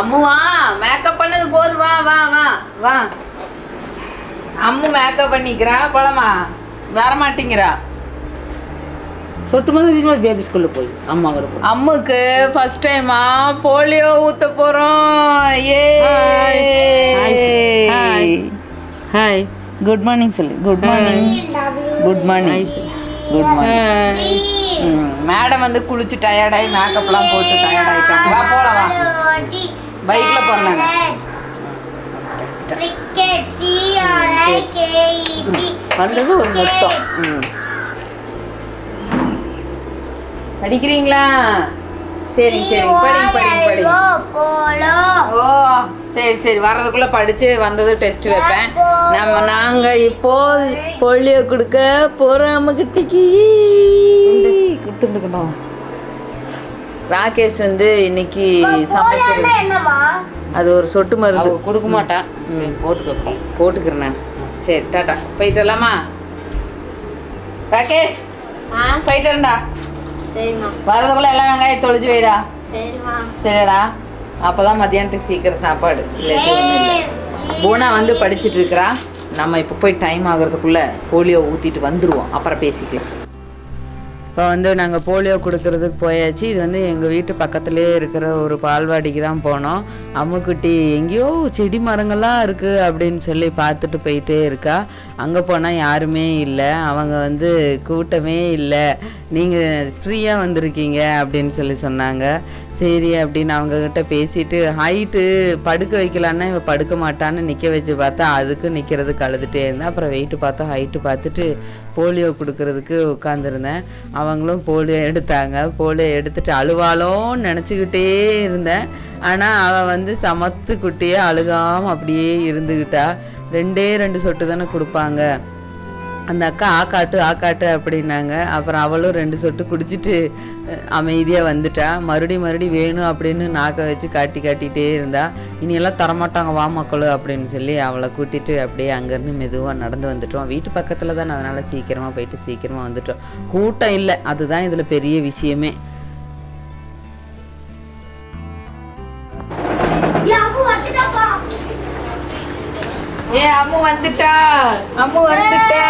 அம்மு வா மேக்கப் பண்ணது போதும் வா வா வா வா. அம்மு மேக்கப் பண்ணிக்கிறா போலாமா? வர மாட்டேங்கிறா சொட்டு மாதிரி பேபி ஸ்கூலில் போய் அம்மா கூட போய். அம்முக்கு ஃபர்ஸ்ட் டைமா போலியோ ஊத்த போறோம். ஏ. ஹாய் ஹாய் குட் மார்னிங் சொல்லு good morning good morning good morning madam வந்து குளிச்சு டயர்டாகி மேக்கப்லாம் போட்டு டயர்ட் ஆயிட்டாங்க. வா போலாம் வா. பைக்ல கிரிக்கெட் சிஆர்ஐகேஇடி வந்தது ஒரு மொத்தம் படிக்கிறீங்களா? சரி சரி. படிங்க படிங்க படிங்க. ஓ சரி சரி. வர்றதுக்குள்ள படிச்சு வந்தது டெஸ்ட் வைப்பேன். நம்ம நாங்க இப்போ போலியோ கொடுக்க போறோம் அம்மகிட்டிக்கு. கொடுத்துருக்கணும் ராகேஷ் வந்து இன்னைக்கு சமைக்கிறது. என்னமா அது ஒரு சொட்டு மருந்து. கொடுக்க மாட்டான் போட்டுக்கப்போம் போட்டுக்கிறேன் சரி டாட்டா போயிட்டு வரலாமா? ராகேஷ் போயிட்டு சரிம்மா. வரதுக்குள்ள எல்லாம் வெங்காயம் வைடா. சரிம்மா. சரிடா. அப்பதான் மத்தியானத்துக்கு சீக்கிரம் சாப்பாடு. பூனா வந்து படிச்சிட்டு இருக்கிறா. நம்ம இப்போ போய் டைம் ஆகுறதுக்குள்ள போலியோ ஊத்திட்டு வந்துருவோம். அப்புறம் பேசிக்கலாம். இப்போ வந்து நாங்கள் போலியோ கொடுக்கறதுக்கு போயாச்சு. இது வந்து எங்கள் வீட்டு பக்கத்துலேயே இருக்கிற ஒரு பால்வாடிக்கு தான் போனோம். அம்முக்குட்டி எங்கேயோ செடி மரங்கள்லாம் இருக்குது அப்படின்னு சொல்லி பார்த்துட்டு போயிட்டே இருக்கா. அங்கே போனால் யாருமே இல்லை. அவங்க வந்து கூட்டமே இல்லை. நீங்கள் ஃப்ரீயாக வந்திருக்கீங்க அப்படின்னு சொல்லி சொன்னாங்க. சரி அப்படின்னு அவங்கக்கிட்ட பேசிட்டு ஹைட்டு படுக்க வைக்கலான்னா இவன் படுக்க மாட்டான்னு நிற்க வச்சு பார்த்தா அதுக்கு நிற்கிறதுக்கு அழுதுகிட்டே இருந்தேன் அப்புறம் வெயிட்டு பார்த்தா ஹைட்டு பார்த்துட்டு போலியோ கொடுக்கறதுக்கு உட்காந்துருந்தேன் அவங்களும் போலியோ எடுத்தாங்க. போலியோ எடுத்துட்டு அழுவாளோன்னு நினச்சிக்கிட்டே இருந்தேன். ஆனால் அவள் வந்து சமத்து குட்டியே அழுகாமல் அப்படியே இருந்துக்கிட்டா ரெண்டே ரெண்டு சொட்டு தானே கொடுப்பாங்க. அந்த அக்கா ஆக்காட்டு ஆக்காட்டு அப்படின்னாங்க. அப்புறம் அவளும் ரெண்டு சொட்டு குடிச்சிட்டு அமைதியாக வந்துட்டா. மறுபடி மறுபடி வேணும் அப்படின்னு நாக்கை வச்சு காட்டி காட்டிகிட்டே இருந்தா. இனியெல்லாம் தரமாட்டாங்க வா மக்கள் அப்படின்னு சொல்லி அவளை கூட்டிகிட்டு அப்படியே அங்கேருந்து மெதுவாக நடந்து வந்துட்டோம். வீட்டு பக்கத்தில் தானே அதனால் சீக்கிரமாக போயிட்டு சீக்கிரமாக வந்துட்டோம். கூட்டம் இல்லை. அதுதான் இதில் பெரிய விஷயமே. அம்மு வந்துட்டா. அம்மு வந்துட்டா.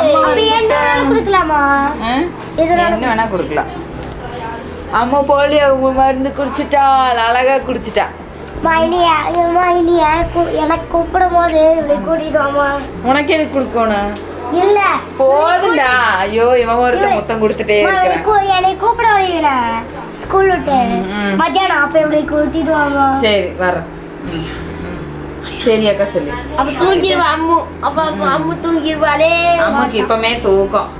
அம்மு என்ன கொடுக்கலாமா? என்ன வேணா கொடுக்கலாம். அம்மா போலியோ மருந்து குடிச்சிட்டா. அழகா குடிச்சிட்டா. எனக்கு கூப்பிடும் போது உனக்கு எதுக்கு கொடுக்கணும்? இல்ல. போதும்டா. ஐயோ இவன் ஒருத்த மொத்தம் கொடுத்துட்டே இருக்கிறான். என்னை கூப்பிட வருவீங்க ஸ்கூல் விட்டு. மத்தியானம் அப்ப இப்படி கூட்டிட்டு சரி வரேன். சரி அக்கா சொல்லி அப்ப தூங்கிடுவா அம்மு அப்ப அம்மு தூங்கிடுவாளே அம்முக்கு இப்பமே தூக்கம்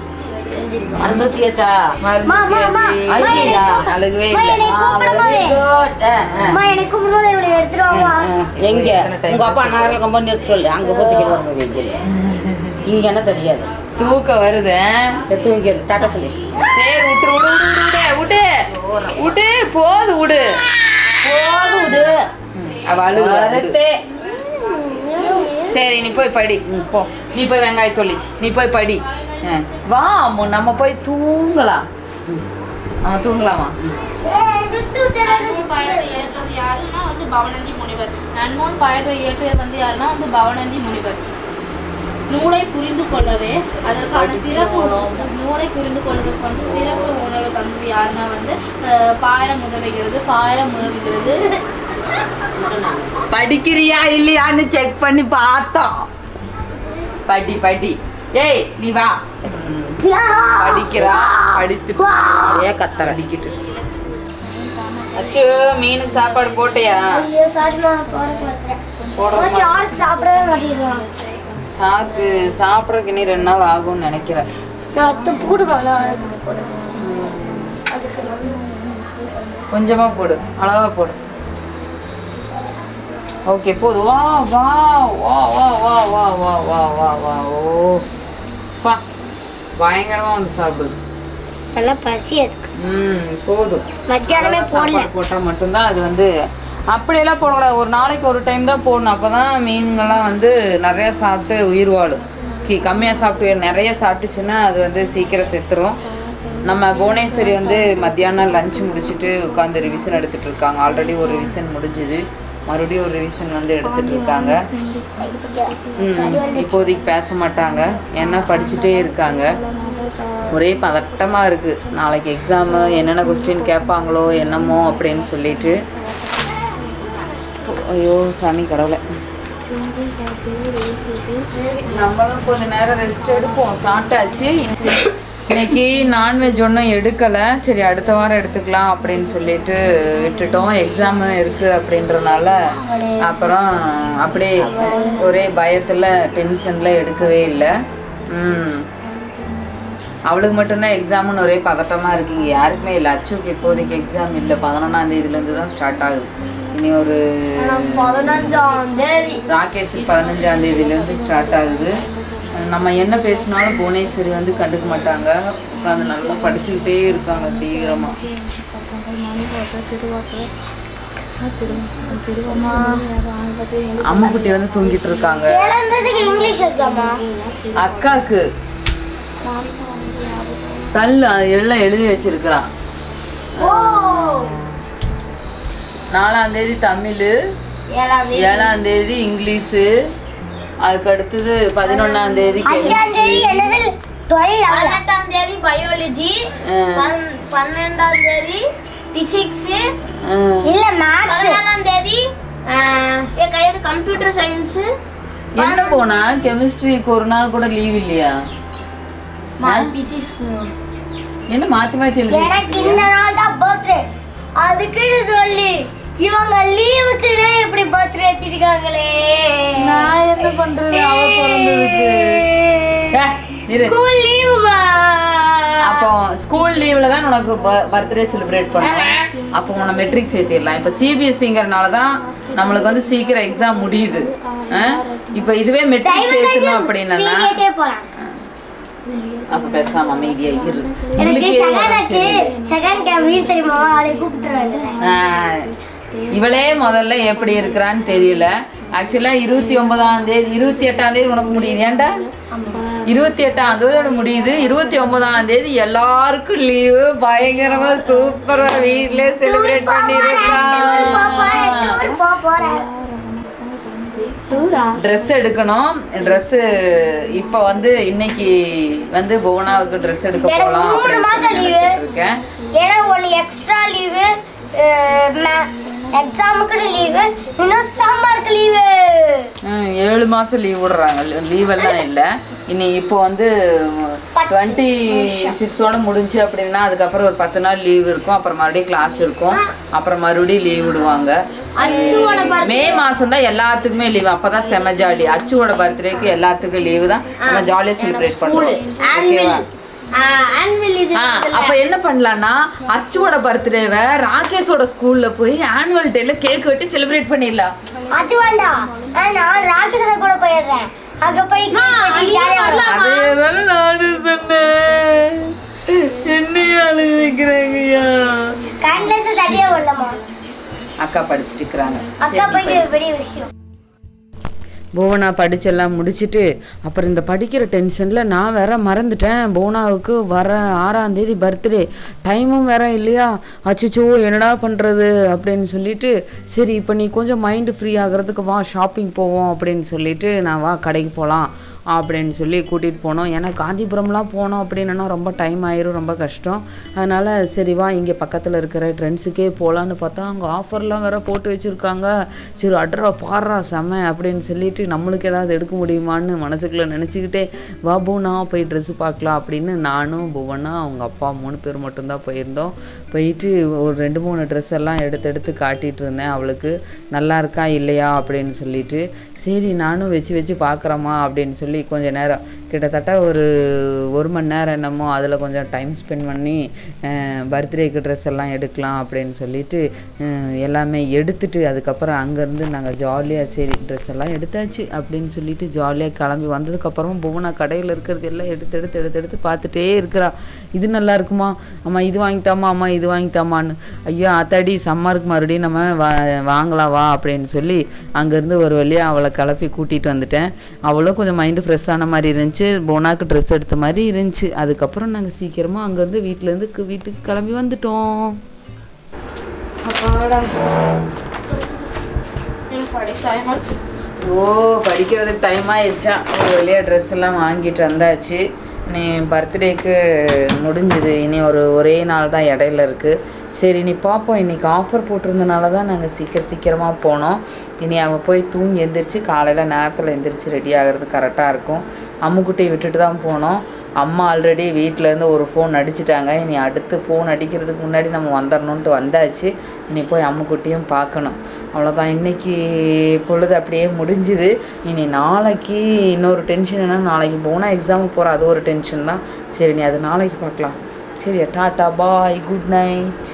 மறந்துச்சியாச்சா அழுகவே எங்க உங்க அப்பா நகர சொல்லு அங்க போத்துக்கிட்டு இங்க என்ன தெரியாது தூக்கம் வருது தூங்கி டாட்டா சொல்லி சரி விட்டு விடு விடு விடு போது விடு போது விடு அவ அழுகு சரி நீ போய் படி. போ. நீ போய் வெங்காயம் தொல்லி நீ போய் படி. வா அம்மு. நம்ம போய் தூங்கலாம். ம். ஆ தூங்கலாமா? யாருன்னா வந்து பவனந்தி முனிவர். நன்மோன் பயணத்தை ஏற்றது வந்து யாருன்னா வந்து பவனந்தி முனிவர். நூலை புரிந்து கொள்ளவே அதற்கான சிறப்பு நூலை புரிந்து கொள்வதற்கு வந்து சிறப்பு உணர்வு தந்தது யாருன்னா வந்து பாயிரம் உதவுகிறது பாயிரம் உதவுகிறது. படிக்கிறியா இல்லையான்னு செக் பண்ணி பார்த்தோம். படி படி. ஏய் நீ வா. படிக்கிறா படித்து ஏன் கத்த அடிக்கிட்டு அச்சோ மீனுக்கு சாப்பாடு போட்டியா? சாக்கு சாப்பிட்றதுக்கு நீ ரெண்டு நாள் ஆகும்னு நினைக்கிறேன். கொஞ்சமாக போடு அளவாக போடு. ஓகே போது. வா வா வா வா வா வா வா வா வா வா. ஓ. பா பயங்கரமா வந்து சாப்பிடுது. நல்லா பசி அதுக்கு. ம் போதும் மத்தியானமே போடல. சாப்பாடு போட்டா மட்டும்தான் அது வந்து அப்படியெல்லாம் போடக்கூடாது. ஒரு நாளைக்கு ஒரு டைம் தான் போடணும். அப்பதான் மீன்கள்லாம் வந்து நிறைய சாப்பிட்டு உயிர் வாழும். கி கம்மியாக சாப்பிட்டு நிறைய சாப்பிட்டுச்சுன்னா அது வந்து சீக்கிரம் செத்துரும். நம்ம புவனேஸ்வரி வந்து மத்தியானம் லஞ்ச் முடிச்சுட்டு உட்காந்து ரிவிஷன் எடுத்துட்டு இருக்காங்க. ஆல்ரெடி ஒரு ரிவிஷன் முடிஞ்சுது. மறுபடியும் ஒரு ரிவிஷன் வந்து எடுத்துட்டு இருக்காங்க. இப்போதைக்கு பேச மாட்டாங்க. ஏன்னா படிச்சுட்டே இருக்காங்க. ஒரே பதட்டமாக இருக்குது நாளைக்கு எக்ஸாமு என்னென்ன கொஸ்டின் கேட்பாங்களோ என்னமோ அப்படின்னு சொல்லிட்டு. ஐயோ சாமி கடவுளை. சரி நம்மளும் கொஞ்ச நேரம் ரெஸ்ட் எடுப்போம். சாப்பிட்டாச்சு. இன்னைக்கு நான்வெஜ் ஒன்றும் எடுக்கலை. சரி அடுத்த வாரம் எடுத்துக்கலாம் அப்படின்னு சொல்லிட்டு விட்டுட்டோம். எக்ஸாம் இருக்குது அப்படின்றனால அப்புறம் அப்படியே ஒரே பயத்தில் டென்ஷனில் எடுக்கவே இல்லை. ம். அவளுக்கு மட்டும்தான் எக்ஸாம்னு ஒரே பதட்டமாக இருக்குங்க யாருக்குமே இல்லை. அச்சுக்கு இப்போதைக்கு எக்ஸாம் இல்லை. பதினொன்றாம் தேதியிலேருந்து தான் ஸ்டார்ட் ஆகுது. இனி ஒரு பதினஞ்சாம் தேதி. ராகேஷுக்கு பதினஞ்சாம் தேதியிலேருந்து ஸ்டார்ட் ஆகுது. நம்ம என்ன பேசினாலும் புவனேஸ்வரி வந்து கண்டுக்க மாட்டாங்க. உட்காந்து நல்லா படிச்சுக்கிட்டே இருக்காங்க தீவிரமாக அம்முக்குட்டி வந்து தூங்கிட்டு இருக்காங்க. அக்காக்கு. தள்ள எல்லாம் எழுதி வச்சிருக்கிறான். நாலாம் தேதி தமிழ் ஏழாம் தேதி இங்கிலீஷு. அதுக்கு அடுத்தது பதினொன்னாம் தேதி பதினெட்டாம் தேதி பயாலஜி பன்னெண்டாம் தேதி பிசிக்ஸ் இல்ல மேத்ஸ் பதினாலாம் தேதி கையோட கம்ப்யூட்டர் சயின்ஸ் என்ன போனா? கெமிஸ்ட்ரிக்கு ஒரு நாள் கூட லீவ் இல்லையா? பிசிக்ஸ் என்ன மாத்தி மாத்தி எழுதி எனக்கு இந்த நாள் தான் பர்த்டே அதுக்குன்னு சொல்லி. இவங்க லீவுக்குன்னே இப்படி பர்த்டே வச்சிருக்காங்களே? நான் என்ன பண்றது? அவ பிறந்ததுக்கு. ஸ்கூல் லீவுமா அப்போ ஸ்கூல் லீவ்ல தான் உனக்கு பர்த்டே செலிப்ரேட் பண்ணுவோம் அப்போ உன்னை மெட்ரிக் சேர்த்திடலாம். இப்போ சிபிஎஸ்சிங்கிறனால தான் நம்மளுக்கு வந்து சீக்கிரம் எக்ஸாம் முடியுது? இப்போ இதுவே மெட்ரிக் சேர்த்தணும் அப்படின்னா அப்ப பேசாம அமைதியா இரு. எனக்கு. செகண்ட் கேம் வீடு தெரியுமா அவளை கூப்பிட்டு இவளே முதல்ல எப்படி இருக்கிறான்னு தெரியல. ஆக்சுவலா இருபத்தி ஒன்பதாம் தேதி இருபத்தி எட்டாம் தேதி உனக்கு முடியுது. ஏன்டா? இருபத்தி எட்டாம் தேதியோட முடியுது. இருபத்தி ஒன்பதாம் தேதி எல்லாருக்கும் லீவு பயங்கரமா சூப்பரா வீட்லயே செலிப்ரேட் பண்ணிருக்கான் ட்ரெஸ் எடுக்கணும். ட்ரெஸ் இப்போ வந்து இன்னைக்கு வந்து புவனாவுக்கு ட்ரெஸ் எடுக்க போகலாம் அப்படின்னு இருக்கேன். ஏன்னா ஒன்று எக்ஸ்ட்ரா லீவு எக்ஸாமுக்குன்னு லீவு இன்னும் சம்மருக்கு லீவு ஏழு மாதம் லீவ் விடுறாங்க. லீவ் எல்லாம் இல்லை. இனி இப்போ வந்து டுவெண்ட்டி சிக்ஸோட முடிஞ்சு அப்படின்னா அதுக்கப்புறம் ஒரு பத்து நாள் லீவ் இருக்கும். அப்புறம் மறுபடியும் கிளாஸ் இருக்கும். அப்புறம் மறுபடியும் லீவ் விடுவாங்க. மே மாதம் தான் எல்லாத்துக்குமே லீவ் அப்போ தான் செம ஜாலி அச்சுவோட பர்த்டேக்கு எல்லாத்துக்கும் லீவு தான். நம்ம ஜாலியாக செலிப்ரேட் பண்ணுறோம். ஓகேவா அப்போ என்ன பண்ணலாம்னா அச்சுவோட பர்த்டேவை ராகேஷோட ஸ்கூலில் போய் ஆனுவல் டேல கேக் வெட்டி செலிப்ரேட் பண்ணிடலாம். அது வேண்டாம் நான் ராகேஷனை கூட போயிடுறேன். அங்க போய் அதே தானே நானும் சொன்னேன். என்னைய அழுக வைக்கிறாங்கய்யா கண்ணில இருந்து வரலமா அக்கா படிச்சுட்டு இருக்கிறாங்க. அக்கா போய் பெரிய விஷயம். புவனா படிச்செல்லாம் முடிச்சுட்டு அப்புறம் இந்த படிக்கிற டென்ஷனில் நான் வேற மறந்துட்டேன். புவனாவுக்கு வர ஆறாம் தேதி பர்த்டே டைமும் வேற இல்லையா? அச்சோ என்னடா பண்ணுறது அப்படின்னு சொல்லிட்டு சரி இப்போ நீ கொஞ்சம் மைண்டு ஃப்ரீ ஆகிறதுக்கு வா ஷாப்பிங் போவோம் அப்படின்னு சொல்லிட்டு நான் வா கடைக்கு போகலாம் அப்படின்னு சொல்லி கூட்டிகிட்டு போனோம். ஏன்னா காந்திபுரம்லாம் போனோம் அப்படின்னா ரொம்ப டைம் ஆயிரும் ரொம்ப கஷ்டம். அதனால் சரி வா இங்கே பக்கத்தில் இருக்கிற ட்ரெண்ட்ஸுக்கே போகலான்னு பார்த்தா அங்கே ஆஃபர்லாம் வேறு போட்டு வச்சுருக்காங்க. சரி அட்ரா பாடுறா செம அப்படின்னு சொல்லிட்டு நம்மளுக்கு ஏதாவது எடுக்க முடியுமான்னு மனசுக்குள்ளே நினச்சிக்கிட்டே வா பூனா போய் ட்ரெஸ்ஸு பார்க்கலாம் அப்படின்னு நானும் புவனா அவங்க அப்பா மூணு பேர் மட்டும்தான் போயிருந்தோம். போயிட்டு ஒரு ரெண்டு மூணு ட்ரெஸ் எல்லாம் எடுத்து எடுத்து காட்டிகிட்டு இருந்தேன் அவளுக்கு. நல்லா இருக்கா இல்லையா? அப்படின்னு சொல்லிட்டு. சரி நானும் வச்சு வச்சு பார்க்குறேம்மா அப்படின்னு சொல்லி கொஞ்ச நேரம் கிட்டத்தட்ட ஒரு ஒரு மணி நேரம் என்னமோ அதில் கொஞ்சம் டைம் ஸ்பெண்ட் பண்ணி பர்த்டேக்கு ட்ரெஸ் எல்லாம் எடுக்கலாம் அப்படின்னு சொல்லிட்டு எல்லாமே எடுத்துட்டு அதுக்கப்புறம் அங்கேருந்து நாங்கள் ஜாலியாக சரி ட்ரெஸ் எல்லாம் எடுத்தாச்சு அப்படின்னு சொல்லிட்டு ஜாலியாக கிளம்பி வந்ததுக்கப்புறமும் புவனா கடையில் இருக்கிறது எல்லாம் எடுத்து எடுத்து எடுத்து எடுத்து பார்த்துட்டே இருக்கிறா. இது நல்லா இருக்குமா? அம்மா இது வாங்கிட்டாமா அம்மா இது வாங்கிட்டாமான்னு ஐயோ அத்தாடி சம்மருக்கு மறுபடியும் நம்ம வா வாங்கலாம் வா அப்படின்னு சொல்லி அங்கேருந்து ஒரு வழியாக அவளை கிளப்பி கூட்டிகிட்டு வந்துட்டேன். அவளும் கொஞ்சம் மைண்டு ஃப்ரெஷ்ஷான மாதிரி இருந்துச்சு. இருந்துச்சு போனாக்கு ட்ரெஸ் எடுத்த மாதிரி இருந்துச்சு. அதுக்கப்புறம் நாங்கள் சீக்கிரமாக அங்கேருந்து வீட்டிலேருந்து வீட்டுக்கு கிளம்பி வந்துட்டோம். அப்பாடா. எனக்கு படி டைம் ஆச்சு? ஓ படிக்கிறதுக்கு டைம் ஆயிடுச்சா. ஒரு வழியாக ட்ரெஸ் எல்லாம் வாங்கிட்டு வந்தாச்சு. நீ பர்த்டேக்கு முடிஞ்சுது. இனி ஒரு ஒரே நாள் தான் இடையில இருக்குது சரி நீ பார்ப்போம் இன்றைக்கி ஆஃபர் போட்டிருந்தனால தான் நாங்கள் சீக்கிரம் சீக்கிரமாக போனோம். இனி அவன் போய் தூங்கி எந்திரிச்சு காலையில் நேரத்தில் எந்திரிச்சு ரெடி ஆகிறது கரெக்டாக இருக்கும். அம்முக்குட்டியை விட்டுட்டு தான் போனோம். அம்மா ஆல்ரெடி வீட்டிலேருந்து ஒரு ஃபோன் அடிச்சிட்டாங்க. இனி அடுத்து ஃபோன் அடிக்கிறதுக்கு முன்னாடி நம்ம வந்துடணுன்ட்டு வந்தாச்சு. இனி போய் அம்முக்குட்டியும் பார்க்கணும். அவ்வளோதான் இன்னைக்கு பொழுது அப்படியே முடிஞ்சுது. இனி நாளைக்கு இன்னொரு டென்ஷன் என்ன நாளைக்கு போனால் எக்ஸாமுக்கு போகிற அது ஒரு டென்ஷன் தான். சரி நீ அது நாளைக்கு பார்க்கலாம். சரி டாட்டா பாய் குட் நைட்